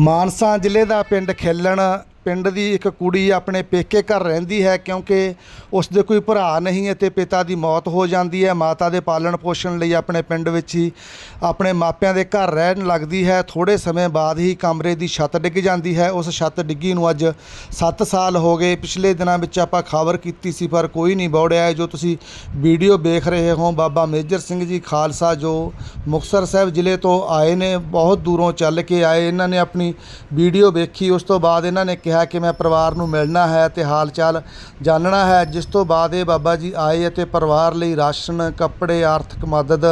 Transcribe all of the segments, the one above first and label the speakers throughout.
Speaker 1: ਮਾਨਸਾ ਜ਼ਿਲ੍ਹੇ ਦਾ ਪਿੰਡ ਖੇਲਣ ਪਿੰਡ ਦੀ ਇੱਕ ਕੁੜੀ ਆਪਣੇ ਪੇਕੇ ਘਰ ਰਹਿੰਦੀ ਹੈ ਕਿਉਂਕਿ ਉਸ ਦੇ ਕੋਈ ਭਰਾ ਨਹੀਂ ਅਤੇ ਪਿਤਾ ਦੀ ਮੌਤ ਹੋ ਜਾਂਦੀ ਹੈ। ਮਾਤਾ ਦੇ ਪਾਲਣ ਪੋਸ਼ਣ ਲਈ ਆਪਣੇ ਪਿੰਡ ਵਿੱਚ ਹੀ ਆਪਣੇ ਮਾਪਿਆਂ ਦੇ ਘਰ ਰਹਿਣ ਲੱਗਦੀ ਹੈ। ਥੋੜੇ ਸਮੇਂ ਬਾਅਦ ਹੀ ਕਮਰੇ ਦੀ ਛੱਤ ਡਿੱਗ ਜਾਂਦੀ ਹੈ। ਉਸ ਛੱਤ ਡਿੱਗੀ ਨੂੰ ਅੱਜ 7 ਸਾਲ ਹੋ ਗਏ। ਪਿਛਲੇ ਦਿਨਾਂ ਵਿੱਚ ਆਪਾਂ ਖਬਰ ਕੀਤੀ ਸੀ, ਪਰ ਕੋਈ ਨਹੀਂ ਬੌੜਿਆ। ਹੈ। ਜੋ ਤੁਸੀਂ ਵੀਡੀਓ ਵੇਖ ਰਹੇ ਹੋ, ਬਾਬਾ ਮੇਜਰ ਸਿੰਘ ਜੀ ਖਾਲਸਾ ਜੋ ਮੁਕਤਸਰ ਸਾਹਿਬ ਜ਼ਿਲ੍ਹੇ ਤੋਂ ਆਏ ਨੇ, ਬਹੁਤ ਦੂਰੋਂ ਚੱਲ ਕੇ ਆਏ। ਇਹਨਾਂ ਨੇ ਆਪਣੀ ਵੀਡੀਓ ਵੇਖੀ, ਉਸ ਤੋਂ ਬਾਅਦ ਇਹਨਾਂ ਨੇ ਕਿਹਾ ਕਿ ਮੈਂ ਪਰਿਵਾਰ ਨੂੰ ਮਿਲਣਾ ਹੈ ਤੇ ਹਾਲ ਚਾਲ ਜਾਣਨਾ ਹੈ, ਜਿਸ ਤੋਂ ਬਾਅਦ ਇਹ ਬਾਬਾ ਜੀ ਆਏ ਅਤੇ ਪਰਿਵਾਰ ਲਈ ਰਾਸ਼ਨ, ਕੱਪੜੇ, ਆਰਥਿਕ ਮਦਦ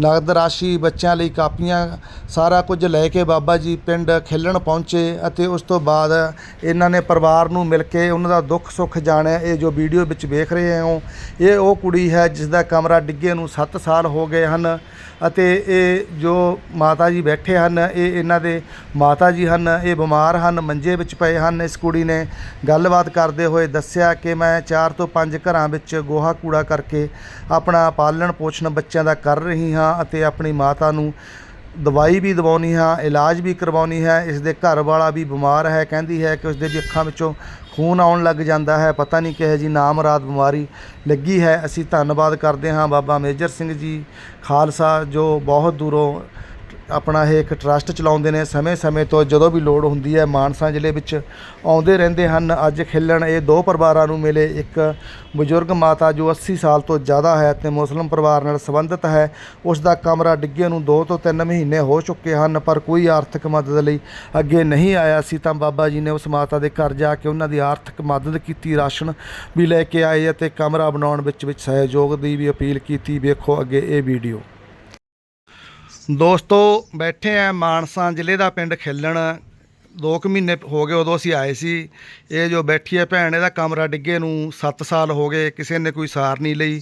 Speaker 1: ਨਗਦ ਰਾਸ਼ੀ, ਬੱਚਿਆਂ ਲਈ ਕਾਪੀਆਂ, ਸਾਰਾ ਕੁਝ ਲੈ ਕੇ ਬਾਬਾ ਜੀ ਪਿੰਡ ਖੇਲਣ ਪਹੁੰਚੇ ਅਤੇ ਉਸ ਤੋਂ ਬਾਅਦ ਇਹਨਾਂ ਨੇ ਪਰਿਵਾਰ ਨੂੰ ਮਿਲ ਕੇ ਉਹਨਾਂ ਦਾ ਦੁੱਖ ਸੁੱਖ ਜਾਣਿਆ। ਇਹ ਜੋ ਵੀਡੀਓ ਵਿੱਚ ਵੇਖ ਰਹੇ ਹੋ, ਇਹ ਉਹ ਕੁੜੀ ਹੈ ਜਿਸ ਦਾ ਕਮਰਾ ਡਿੱਗੇ ਨੂੰ 7 ਸਾਲ ਹੋ ਗਏ ਹਨ ਅਤੇ ਇਹ ਜੋ ਮਾਤਾ ਜੀ ਬੈਠੇ ਹਨ, ਇਹ ਇਹਨਾਂ ਦੇ ਮਾਤਾ ਜੀ ਹਨ, ਇਹ ਬਿਮਾਰ ਹਨ, ਮੰਜੇ ਵਿੱਚ ਪਏ ਹਨ। ਇਸ ਕੁੜੀ ਨੇ ਗੱਲਬਾਤ ਕਰਦੇ ਹੋਏ ਦੱਸਿਆ ਕਿ ਮੈਂ 4 ਤੋਂ 5 ਘਰਾਂ ਵਿੱਚ ਗੋਹਾ ਕੂੜਾ ਕਰਕੇ ਆਪਣਾ ਪਾਲਣ ਪੋਸ਼ਣ ਬੱਚਿਆਂ ਦਾ ਕਰ ਰਹੀ ਹਾਂ ਅਤੇ ਆਪਣੀ ਮਾਤਾ ਨੂੰ ਦਵਾਈ ਵੀ ਦਵਾਉਣੀ ਹਾਂ, ਇਲਾਜ ਵੀ ਕਰਵਾਉਣੀ ਹੈ। ਇਸ ਦੇ ਘਰ ਵਾਲਾ ਵੀ ਬਿਮਾਰ ਹੈ, ਕਹਿੰਦੀ ਹੈ ਕਿ ਉਸ ਦੇ ਵੀ ਅੱਖਾਂ ਵਿੱਚੋਂ ਖੂਨ ਆਉਣ ਲੱਗ ਜਾਂਦਾ ਹੈ। ਪਤਾ ਨਹੀਂ ਕਿਹੋ ਜੀ ਨਾਮਰਾਦ ਬਿਮਾਰੀ ਲੱਗੀ ਹੈ। ਅਸੀਂ ਧੰਨਵਾਦ ਕਰਦੇ ਹਾਂ ਬਾਬਾ ਮੇਜਰ ਸਿੰਘ ਜੀ ਖਾਲਸਾ, ਜੋ ਬਹੁਤ ਦੂਰੋਂ ਆਪਣਾ ਇਹ ਇੱਕ ਟਰਸਟ ਚਲਾਉਂਦੇ ਨੇ, ਸਮੇਂ-ਸਮੇਂ ਤੋਂ ਜਦੋਂ ਵੀ ਲੋੜ ਹੁੰਦੀ ਹੈ ਮਾਨਸਾ ਜ਼ਿਲ੍ਹੇ ਵਿੱਚ ਆਉਂਦੇ ਰਹਿੰਦੇ ਹਨ। ਅੱਜ ਖੇਲਣ ਇਹ ਦੋ ਪਰਿਵਾਰਾਂ ਨੂੰ ਮਿਲੇ, ਇੱਕ ਬਜ਼ੁਰਗ ਮਾਤਾ ਜੋ 80 ਸਾਲ ਤੋਂ ਜ਼ਿਆਦਾ ਹੈ ਤੇ ਮੁਸਲਿਮ ਪਰਿਵਾਰ ਨਾਲ ਸੰਬੰਧਿਤ ਹੈ। ਉਸ ਦਾ ਕਮਰਾ ਡਿੱਗੇ ਨੂੰ 2 ਤੋਂ 3 ਮਹੀਨੇ ਹੋ ਚੁੱਕੇ ਹਨ, ਪਰ ਕੋਈ ਆਰਥਿਕ ਮਦਦ ਲਈ ਅੱਗੇ ਨਹੀਂ ਆਇਆ ਸੀ। ਤਾਂ ਬਾਬਾ ਜੀ ਨੇ ਉਸ ਮਾਤਾ ਦੇ ਘਰ ਜਾ ਕੇ ਉਹਨਾਂ ਦੀ ਆਰਥਿਕ ਮਦਦ ਕੀਤੀ, ਰਾਸ਼ਨ ਵੀ ਲੈ ਕੇ ਆਏ ਅਤੇ ਕਮਰਾ ਬਣਾਉਣ ਵਿੱਚ ਵਿੱਚ ਸਹਿਯੋਗ ਦੀ ਵੀ ਅਪੀਲ ਕੀਤੀ। ਵੇਖੋ ਅੱਗੇ ਇਹ ਵੀਡੀਓ। ਦੋਸਤੋ ਬੈਠੇ ਆ ਮਾਨਸਾ ਜ਼ਿਲ੍ਹੇ ਦਾ ਪਿੰਡ ਖੇਲਣ। ਦੋ ਕੁ ਮਹੀਨੇ ਹੋ ਗਏ ਉਦੋਂ ਅਸੀਂ ਆਏ ਸੀ। ਇਹ ਜੋ ਬੈਠੀ ਹੈ ਭੈਣ, ਇਹਦਾ ਕਮਰਾ ਡਿੱਗੇ ਨੂੰ 7 ਸਾਲ ਹੋ ਗਏ, ਕਿਸੇ ਨੇ ਕੋਈ ਸਾਰ ਨਹੀਂ ਲਈ।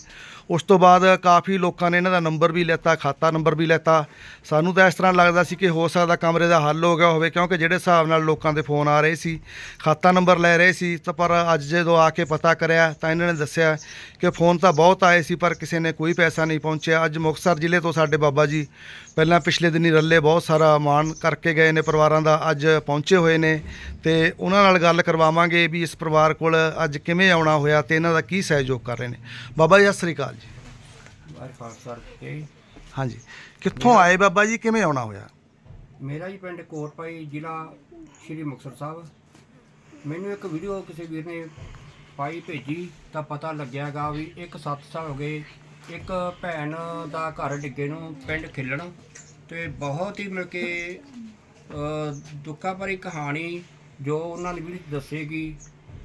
Speaker 1: ਉਸ ਤੋਂ ਬਾਅਦ ਕਾਫੀ ਲੋਕਾਂ ਨੇ ਇਹਨਾਂ ਦਾ ਨੰਬਰ ਵੀ ਲੈਤਾ, ਖਾਤਾ ਨੰਬਰ ਵੀ ਲੈਤਾ। ਸਾਨੂੰ ਤਾਂ ਇਸ ਤਰ੍ਹਾਂ ਲੱਗਦਾ ਸੀ ਕਿ ਹੋ ਸਕਦਾ ਕਮਰੇ ਦਾ ਹੱਲ ਹੋ ਗਿਆ ਹੋਵੇ, ਕਿਉਂਕਿ ਜਿਹੜੇ ਹਿਸਾਬ ਨਾਲ ਲੋਕਾਂ ਦੇ ਫੋਨ ਆ ਰਹੇ ਸੀ, ਖਾਤਾ ਨੰਬਰ ਲੈ ਰਹੇ ਸੀ, ਤਾਂ ਪਰ ਅੱਜ ਜਦੋਂ ਆ ਕੇ ਪਤਾ ਕਰਿਆ, ਤਾਂ ਇਹਨਾਂ ਨੇ ਦੱਸਿਆ ਕਿ ਫੋਨ ਤਾਂ ਬਹੁਤ ਆਏ ਸੀ, ਪਰ ਕਿਸੇ ਨੇ ਕੋਈ ਪੈਸਾ ਨਹੀਂ ਪਹੁੰਚਿਆ। ਅੱਜ ਮੁਕਤਸਰ ਜ਼ਿਲ੍ਹੇ ਤੋਂ ਸਾਡੇ ਬਾਬਾ ਜੀ, ਪਹਿਲਾਂ ਪਿਛਲੇ ਦਿਨੀ ਰੱਲੇ ਬਹੁਤ ਸਾਰਾ ਮਾਣ ਕਰਕੇ ਗਏ ਨੇ ਪਰਿਵਾਰਾਂ ਦਾ, ਅੱਜ ਪਹੁੰਚ ਹੋਏ ਨੇ ਤੇ ਉਹਨਾਂ ਨਾਲ ਗੱਲ ਕਰਵਾਵਾਂਗੇ ਵੀ ਇਸ ਪਰਿਵਾਰ ਕੋਲ ਅੱਜ ਕਿਵੇਂ ਆਉਣਾ ਹੋਇਆ ਤੇ ਇਹਨਾਂ ਦਾ ਕੀ ਸਹਿਯੋਗ ਕਰ ਰਹੇ ਨੇ। ਬਾਬਾ ਜੀ ਸਤਿ ਸ੍ਰੀ ਅਕਾਲ ਜੀ। ਹਾਂਜੀ। ਕਿੱਥੋਂ ਆਏ ਬਾਬਾ ਜੀ ਕਿਵੇਂ ਆਉਣਾ ਹੋਇਆ?
Speaker 2: ਮੇਰਾ ਜੀ ਪਿੰਡ ਕੋਟਪਾਈ ਜ਼ਿਲ੍ਹਾ ਸ਼੍ਰੀ ਮੁਕਤਸਰ ਸਾਹਿਬ। ਮੈਨੂੰ ਇੱਕ ਵੀਡੀਓ ਕਿਸੇ ਵੀਰ ਨੇ ਪਾਈ ਭੇਜੀ ਤਾਂ ਪਤਾ ਲੱਗਿਆਗਾ ਵੀ ਇੱਕ 7 ਸਾਲ ਹੋ ਗਏ ਇੱਕ ਭੈਣ ਦਾ ਘਰ ਡਿੱਗੇ ਨੂੰ ਪਿੰਡ ਖਿੱਲਣ ਤੇ ਬਹੁਤ ਹੀ ਮਿਲ ਕੇ ਦੁੱਖਾਂ ਭਰੀ ਕਹਾਣੀ ਜੋ ਉਹਨਾਂ ਨੇ ਵੀ ਦੱਸੇਗੀ।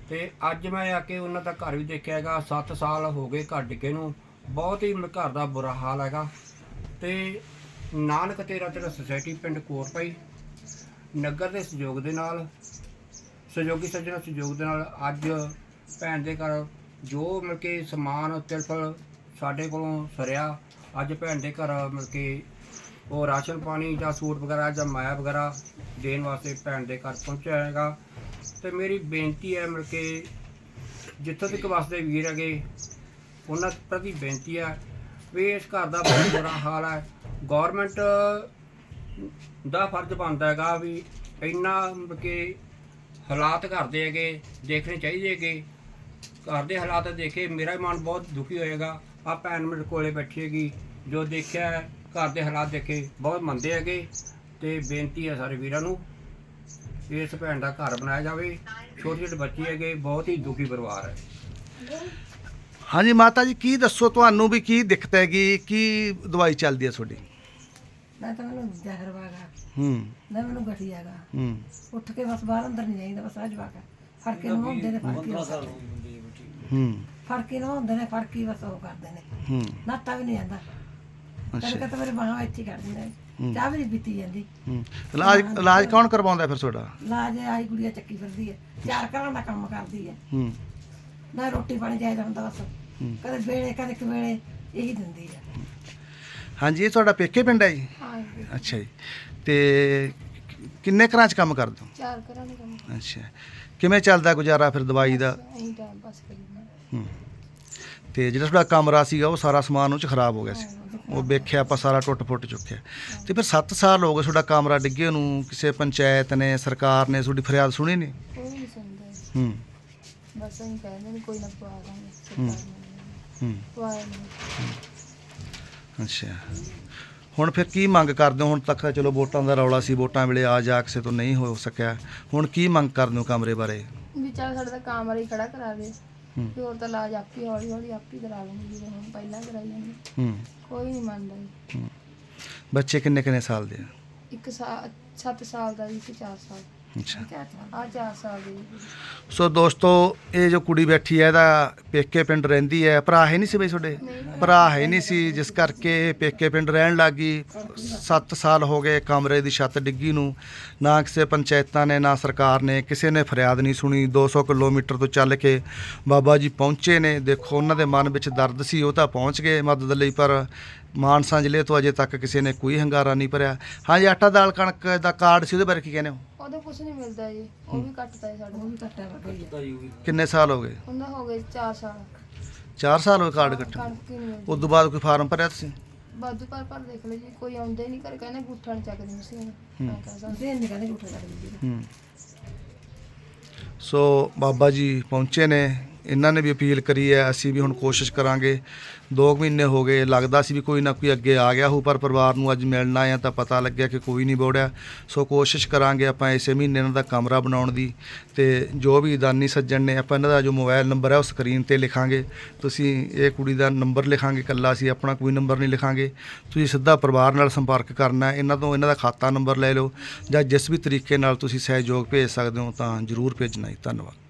Speaker 2: ਤੇ ਅੱਜ ਮੈਂ ਆ ਕੇ ਉਹਨਾਂ ਦਾ ਘਰ ਵੀ ਦੇਖਿਆ ਹੈਗਾ। 7 ਸਾਲ ਹੋ ਗਏ ਘਰ ਡਿੱਗੇ ਨੂੰ। ਬਹੁਤ ਹੀ ਮ- ਘਰ ਦਾ ਬੁਰਾ ਹਾਲ ਹੈਗਾ। ਤੇ ਨਾਨਕ ਤੇਰਾ ਤੇਰਾ ਸੁਸਾਇਟੀ ਪਿੰਡ ਕੋਰਪਾਈ ਨਗਰ ਦੇ ਸਹਿਯੋਗ ਦੇ ਨਾਲ, ਸਹਿਯੋਗੀ ਸੱਜਣਾ ਸਹਿਯੋਗ ਦੇ ਨਾਲ ਅੱਜ ਭੈਣ ਦੇ ਘਰ ਜੋ ਮਿਲ ਕੇ ਸਮਾਨ, ਤਿਲਫਲ ਸਾਡੇ ਕੋਲੋਂ ਸਰਿਆ। ਅੱਜ ਭੈਣ ਦੇ ਘਰ ਮਿਲ ਕੇ ਉਹ ਰਾਸ਼ਨ ਪਾਣੀ ਜਾਂ ਸੂਟ ਵਗੈਰਾ ਜਾਂ ਮਾਇਆ ਵਗੈਰਾ ਦੇਣ ਵਾਸਤੇ ਭੈਣ ਦੇ ਘਰ ਪਹੁੰਚਿਆ ਹੈਗਾ। ਤੇ ਮੇਰੀ ਬੇਨਤੀ ਹੈ ਮਿਲ ਕੇ ਜਿੱਥੋਂ ਤੱਕ ਵਸਦੇ ਵੀਰ ਹੈਗੇ, ਉਹਨਾਂ ਪ੍ਰਤੀ ਬੇਨਤੀ ਹੈ ਵੀ ਇਸ ਘਰ ਦਾ ਬਹੁਤ ਬੁਰਾ ਹਾਲ ਹੈ। ਗਵਰਨਮੈਂਟ ਦਾ ਫਰਜ਼ ਬਣਦਾ ਹੈਗਾ ਵੀ ਇੰਨਾ ਮਤਲਬ ਕਿ ਹਾਲਾਤ ਘਰ ਦੇ ਹੈਗੇ, ਦੇਖਣੇ ਚਾਹੀਦੇ ਹੈਗੇ। ਘਰ ਦੇ ਹਾਲਾਤ ਦੇਖੇ, ਮੇਰਾ ਮਨ ਬਹੁਤ ਦੁਖੀ ਹੋਏਗਾ। ਆ ਭੈਣ ਮੇਰੇ ਕੋਲੇ ਬੈਠੀ ਹੈਗੀ, ਜੋ ਦੇਖਿਆ ਘਰ ਦੇ ਹਾਲਾਤ ਦੇਖੇ ਬਹੁਤ ਮੰਦੇ ਹੈਗੇ ਤੇ ਬੇਨਤੀ ਹੈ ਸਾਰੇ ਵੀਰਾਂ ਨੂੰ ਇਸ ਭੈਣ ਦਾ ਘਰ ਬਣਾਇਆ ਜਾਵੇ। ਛੋਟੇ ਛੋਟੇ ਬੱਚੇ ਹੈਗੇ ਬਹੁਤ ਹੀ ਦੁਖੀ ਪਰਿਵਾਰ ਹੈ।
Speaker 1: ਹਾਂਜੀ ਮਾਤਾ ਜੀ ਕੀ ਦੱਸੋ ਤੁਹਾਨੂੰ ਵੀ ਕੀ ਦਿੱਕਤ ਹੈਗੀ? ਕੀ ਦਵਾਈ ਚੱਲਦੀ ਹੈ ਤੁਹਾਡੀ?
Speaker 3: ਨਾ ਤਾਂ ਮੈਨੂੰ ਜ਼ਹਿਰ ਵਾਗਾ
Speaker 1: ਹੂੰ।
Speaker 3: ਨਾ ਮੈਨੂੰ ਗਠੀਆਗਾ
Speaker 1: ਹੂੰ।
Speaker 3: ਉੱਠ ਕੇ ਬਸ ਬਾਹਰ ਅੰਦਰ ਨਹੀਂ ਜਾਈਦਾ ਬਸ ਅੱਜ ਵਾਗਾ ਫੜ ਕੇ ਨਵਾਉਂਦੇ ਨੇ ਫੜ ਕੇ ਨੇ।
Speaker 1: ਹੂੰ
Speaker 3: ਫੜ ਕੇ ਨਵਾਉਂਦੇ ਨੇ ਫੜ ਕੇ ਬਸ ਉਹ ਕਰਦੇ ਨੇ।
Speaker 1: ਹੂੰ।
Speaker 3: ਨਾਤਾ ਵੀ ਨਹੀਂ ਜਾਂਦਾ।
Speaker 1: ਅੱਛਾ।
Speaker 3: ਕਦੇ ਮੇਰੇ ਬਾਹਾਂ ਇੱਥੇ ਹੀ ਕਰ ਦਿੰਦੇ ਨੇ ਚਾਹ ਵੀ ਨਹੀਂ ਪੀਤੀ ਜਾਂਦੀ।
Speaker 1: ਹੂੰ। ਇਲਾਜ ਇਲਾਜ ਕੌਣ ਕਰਵਾਉਂਦਾ ਫਿਰ ਤੁਹਾਡਾ?
Speaker 3: ਲਾਜ ਆਈ ਗੁੜੀਆ ਚੱਕੀ ਫਿਰਦੀ ਹੈ। ਚਾਰ ਘਰਾਂ ਦਾ ਕੰਮ ਕਰਦੀ ਹੈ।
Speaker 1: ਹੂੰ।
Speaker 3: ਨਾ ਰੋਟੀ ਪਾਣੀ ਚਾਹੀਦਾ ਹੁੰਦਾ ਬਸ।
Speaker 1: ਹੂੰ।
Speaker 3: ਕਦੇ ਵੇਲੇ ਕਦੇ ਕਵੇਲੇ ਇਹੀ ਦਿੰਦੀ ਹੈ।
Speaker 1: ਹਾਂਜੀ ਇਹ ਤੁਹਾਡਾ ਪੇਕੇ ਪਿੰਡ ਹੈ ਜੀ? ਅੱਛਾ ਜੀ। ਤੇ ਕਿੰਨੇ ਘਰਾਂ 'ਚ ਕੰਮ ਕਰਦੇ ਹੋ?
Speaker 4: ਚਾਰ ਘਰਾਂ ਦੇ ਕੰਮ।
Speaker 1: ਅੱਛਾ। ਕਿਵੇਂ ਚੱਲਦਾ ਗੁਜ਼ਾਰਾ ਫਿਰ ਦਵਾਈ ਦਾ?
Speaker 4: ਟਾਈਮ ਪਾਸ
Speaker 1: ਹੂੰ। ਤੇ ਜਿਹੜਾ ਤੁਹਾਡਾ ਕਮਰਾ ਸੀਗਾ ਉਹ ਸਾਰਾ ਸਮਾਨ ਉਹ 'ਚ ਖਰਾਬ ਹੋ ਗਿਆ ਸੀ?
Speaker 3: ਉਹ
Speaker 1: ਵੇਖਿਆ ਆਪਾਂ ਸਾਰਾ ਟੁੱਟ ਫੁੱਟ ਚੁੱਕਿਆ। ਤੇ ਫਿਰ 7 ਸਾਲ ਹੋ ਗਏ ਤੁਹਾਡਾ ਕਮਰਾ ਡਿੱਗੇ ਨੂੰ ਕਿਸੇ ਪੰਚਾਇਤ ਨੇ ਸਰਕਾਰ ਨੇ ਤੁਹਾਡੀ ਫਰਿਆਦ ਸੁਣੀ ਨਹੀਂ?
Speaker 4: ਕੋਈ ਨਹੀਂ ਸੁਣਦਾ।
Speaker 1: ਹੂੰ।
Speaker 4: ਬਸ ਅਸੀਂ ਕਹਿੰਦੇ ਨੇ ਕੋਈ ਨਾ ਪਵਾ ਦਾਂਗੇ
Speaker 1: ਹੂੰ।
Speaker 4: ਸਰਕਾਰ
Speaker 1: ਹੂੰ।
Speaker 4: ਨਹੀਂ
Speaker 1: ਅੱਛਾ। ਹੁਣ ਫਿਰ ਕੀ ਮੰਗ ਕਰਦੇ ਹੋ? ਹੁਣ ਤੱਕ ਤਾਂ ਚਲੋ ਵੋਟਾਂ ਦਾ ਰੌਲਾ ਸੀ ਵੋਟਾਂ ਵੇਲੇ ਆ ਜਾ ਕਿਸੇ ਤੋਂ ਨਹੀਂ ਹੋ ਸਕਿਆ। ਹੁਣ ਕੀ ਮੰਗ ਕਰਦੇ ਹੋ ਕਮਰੇ ਬਾਰੇ?
Speaker 4: ਵੀ ਚੱਲ ਸਾਡਾ ਤਾਂ ਵਾਲੀ ਖੜਾ ਕਰਾ ਦੇ।
Speaker 1: ਹੂੰ
Speaker 4: ਵੀ ਹੋਰ ਤਾਂ ਇਲਾਜ ਆਪੀ ਹੌਲੀ ਹੌਲੀ ਆਪੀ ਕਰਾ ਲਾਂਗੇ ਜਿਵੇਂ ਹੁਣ ਪਹਿਲਾਂ ਕਰਾਈ ਜਾਂਦੇ।
Speaker 1: ਹੂੰ।
Speaker 4: ਕੋਈ ਨਹੀਂ ਮੰਨਦਾ ਜੀ।
Speaker 1: ਬੱਚੇ ਕਿੰਨੇ ਕਿੰਨੇ ਸਾਲ ਦੇ ਆ?
Speaker 4: ਇੱਕ ਸਾਲ 7 ਸਾਲ ਦਾ ਜੀ ਤੇ 4 ਸਾਲ
Speaker 1: ਅੱਛਾ।
Speaker 4: ਆ 4 ਸਾਲ। ਦੀ ਜੀ।
Speaker 1: ਸੋ ਦੋਸਤੋ ਇਹ ਜੋ ਕੁੜੀ ਬੈਠੀ ਹੈ ਇਹਦਾ ਪੇਕੇ ਪਿੰਡ ਰਹਿੰਦੀ ਹੈ। ਭਰਾ ਹੈ ਨਹੀਂ ਸੀ ਬਈ ਤੁਹਾਡੇ? ਭਰਾ ਹੈ ਨਹੀਂ ਸੀ ਜਿਸ ਕਰਕੇ ਇਹ ਪੇਕੇ ਪਿੰਡ ਰਹਿਣ ਲੱਗੀ 7 ਸਾਲ ਹੋ ਗਏ ਕਮਰੇ ਦੀ ਛੱਤ ਡਿੱਗੀ ਨੂੰ। ਨਾ ਕਿਸੇ ਪੰਚਾਇਤਾਂ ਨੇ ਨਾ ਸਰਕਾਰ ਨੇ ਕਿਸੇ ਨੇ ਫਰਿਆਦ ਨਹੀਂ ਸੁਣੀ। 200 ਕਿਲੋਮੀਟਰ ਤੋਂ ਚੱਲ ਕੇ ਬਾਬਾ ਜੀ ਪਹੁੰਚੇ ਨੇ। ਦੇਖੋ ਉਹਨਾਂ ਦੇ ਮਨ ਵਿੱਚ ਦਰਦ ਸੀ ਉਹ ਤਾਂ ਪਹੁੰਚ ਗਏ ਮਦਦ ਲਈ ਪਰ ਮਾਨਸਾ ਜ਼ਿਲ੍ਹੇ ਤੋਂ ਅਜੇ ਤੱਕ ਕਿਸੇ ਨੇ ਕੋਈ ਹੰਗਾਰਾ ਨਹੀਂ ਭਰਿਆ। ਹਾਂਜੀ ਆਟਾ ਦਾਲ ਕਣਕ ਦਾ ਕਾਰਡ ਸੀ ਉਹਦੇ ਬਾਰੇ ਕੀ ਕਹਿੰਦੇ ਹੋ?
Speaker 4: ਉਹਦਾ ਕੁਝ ਨਹੀਂ ਮਿਲਦਾ ਜੀ ਉਹ ਵੀ ਕੱਟਦਾ ਜੀ ਸਾਡਾ
Speaker 3: ਉਹ ਵੀ ਕੱਟਿਆ ਵਾ। ਕੋਈ
Speaker 1: ਕਿੰਨੇ ਸਾਲ ਹੋ ਗਏ?
Speaker 4: ਉਹਦਾ ਹੋ ਗਏ 4 ਸਾਲ।
Speaker 1: 4 ਸਾਲ ਹੋ ਗਏ ਕਾਰਡ ਕੱਟਣ
Speaker 4: ਕਣਕ ਹੀ ਨਹੀਂ ਮਿਲਦੀ।
Speaker 1: ਉਸ ਤੋਂ ਬਾਅਦ ਕੋਈ ਫਾਰਮ ਭਰਿਆ ਤੁਸੀਂ?
Speaker 4: ਬਾਦੂ ਪਰ ਪਰ ਦੇਖ ਲਓ ਜੀ ਕੋਈ ਆਉਂਦਾ ਹੀ ਨਹੀਂ ਕਰ ਕਹਿੰਦੇ ਗੁੱਠਾ ਨਹੀਂ ਚੱਕਦੀ
Speaker 1: ਹੂੰ।
Speaker 4: ਮੈਂ ਕਹਿ ਸਕਦੀ
Speaker 3: ਦੇ ਨਹੀਂ ਕਹਿੰਦੇ ਝੂਠੇ ਕਰ ਦਿੰਦੀ।
Speaker 1: ਹੂੰ। ਸੋ ਬਾਬਾ ਜੀ ਪਹੁੰਚੇ ਨੇ ਇਹਨਾਂ ਨੇ ਵੀ ਅਪੀਲ ਕਰੀ ਹੈ, ਅਸੀਂ ਵੀ ਹੁਣ ਕੋਸ਼ਿਸ਼ ਕਰਾਂਗੇ। 2 ਮਹੀਨੇ ਹੋ ਗਏ, ਲੱਗਦਾ ਸੀ ਵੀ ਕੋਈ ਨਾ ਕੋਈ ਅੱਗੇ ਆ ਗਿਆ ਹੋ ਪਰ ਪਰਿਵਾਰ ਨੂੰ ਅੱਜ ਮਿਲਣਾ ਆ ਤਾਂ ਪਤਾ ਲੱਗਿਆ ਕਿ ਕੋਈ ਨਹੀਂ ਬੋੜਿਆ ਸੋ ਕੋਸ਼ਿਸ਼ ਕਰਾਂਗੇ ਆਪਾਂ ਇਸੇ ਮਹੀਨੇ ਇਹਨਾਂ ਦਾ ਕਮਰਾ ਬਣਾਉਣ ਦੀ ਤੇ ਜੋ ਵੀ ਦਾਨੀ ਸੱਜਣ ਨੇ, ਆਪਾਂ ਇਹਨਾਂ ਦਾ ਜੋ ਮੋਬਾਈਲ ਨੰਬਰ ਹੈ ਉਹ ਸਕਰੀਨ ਤੇ ਲਿਖਾਂਗੇ। ਤੁਸੀਂ ਇਹ ਕੁੜੀ ਦਾ ਨੰਬਰ ਲਿਖਾਂਗੇ ਕੱਲਾ ਅਸੀਂ ਆਪਣਾ ਕੋਈ ਨੰਬਰ ਨਹੀਂ ਲਿਖਾਂਗੇ। ਤੁਸੀਂ ਸਿੱਧਾ ਪਰਿਵਾਰ ਨਾਲ ਸੰਪਰਕ ਕਰਨਾ ਇਹਨਾਂ ਤੋਂ ਇਹਨਾਂ ਦਾ ਖਾਤਾ ਨੰਬਰ ਲੈ ਲਓ ਜਾਂ ਜਿਸ ਵੀ ਤਰੀਕੇ ਨਾਲ ਤੁਸੀਂ ਸਹਿਯੋਗ ਭੇਜ ਸਕਦੇ ਹੋ ਤਾਂ ਜ਼ਰੂਰ ਭੇਜਣਾ ਜੀ। ਧੰਨਵਾਦ।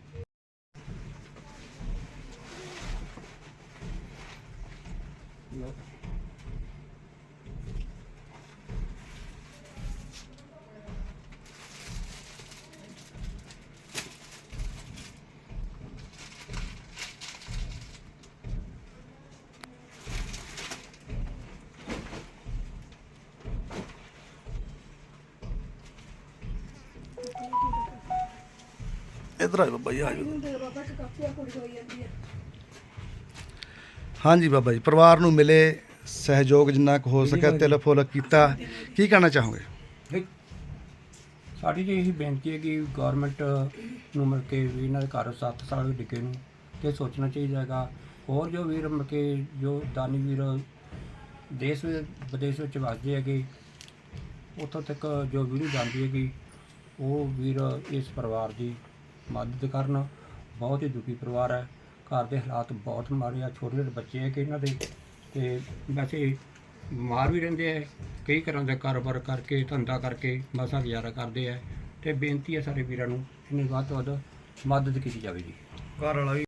Speaker 1: ਇਧਰ ਆ ਬਾਬਾ ਜੀ ਆ ਜਾਓ ਹਾਂਜੀ ਬਾਬਾ ਜੀ ਪਰਿਵਾਰ ਨੂੰ ਮਿਲੇ ਸਹਿਯੋਗ ਜਿੰਨਾ ਕੁ ਹੋ ਸਕਿਆ ਤਿਲ ਫੁੱਲ ਕੀਤਾ ਕੀ ਕਹਿਣਾ ਚਾਹੋਗੇ?
Speaker 2: ਸਾਡੀ ਜੀ ਇਹੀ ਬੇਨਤੀ ਹੈ ਕਿ ਗਵਰਨਮੈਂਟ ਨੂੰ ਮਿਲ ਕੇ ਵੀ ਇਹਨਾਂ ਦੇ ਘਰ 7 ਸਾਲ ਡਿੱਗੇ ਨੂੰ ਤੇ ਸੋਚਣਾ ਚਾਹੀਦਾ ਹੈਗਾ। ਹੋਰ ਜੋ ਵੀਰ ਮਿਲ ਕੇ ਜੋ ਦਾਨੀ ਵੀਰ ਦੇਸ਼ ਵਿੱਚ ਵਿਦੇਸ਼ ਵਿੱਚ ਵਸਦੇ ਹੈਗੇ ਉੱਥੋਂ ਤੱਕ ਜੋ ਵੀਡੀਓ ਜਾਂਦੀ ਹੈਗੀ ਉਹ ਵੀਰ ਇਸ ਪਰਿਵਾਰ ਦੀ ਮਦਦ ਕਰਨ। ਬਹੁਤ ਹੀ ਦੁਖੀ ਪਰਿਵਾਰ ਹੈ। ਘਰ ਦੇ ਹਾਲਾਤ ਬਹੁਤ ਮਾੜੇ ਆ, ਛੋਟੇ ਛੋਟੇ ਬੱਚੇ ਹੈ ਕਿ ਇਹਨਾਂ ਦੇ। ਤੇ ਵੈਸੇ ਬਿਮਾਰ ਵੀ ਰਹਿੰਦੇ ਆ, ਕਈ ਤਰ੍ਹਾਂ ਦਾ ਕਾਰੋਬਾਰ ਕਰਕੇ, ਧੰਦਾ ਕਰਕੇ ਮਸਾਂ ਗੁਜ਼ਾਰਾ ਕਰਦੇ ਆ। ਤੇ ਬੇਨਤੀ ਹੈ ਸਾਰੇ ਵੀਰਾਂ ਨੂੰ, ਇਹਨੇ ਵੱਧ ਤੋਂ ਵੱਧ ਮਦਦ ਕੀਤੀ ਜਾਵੇ ਜੀ
Speaker 1: ਘਰ ਵਾਲਾ ਵੀ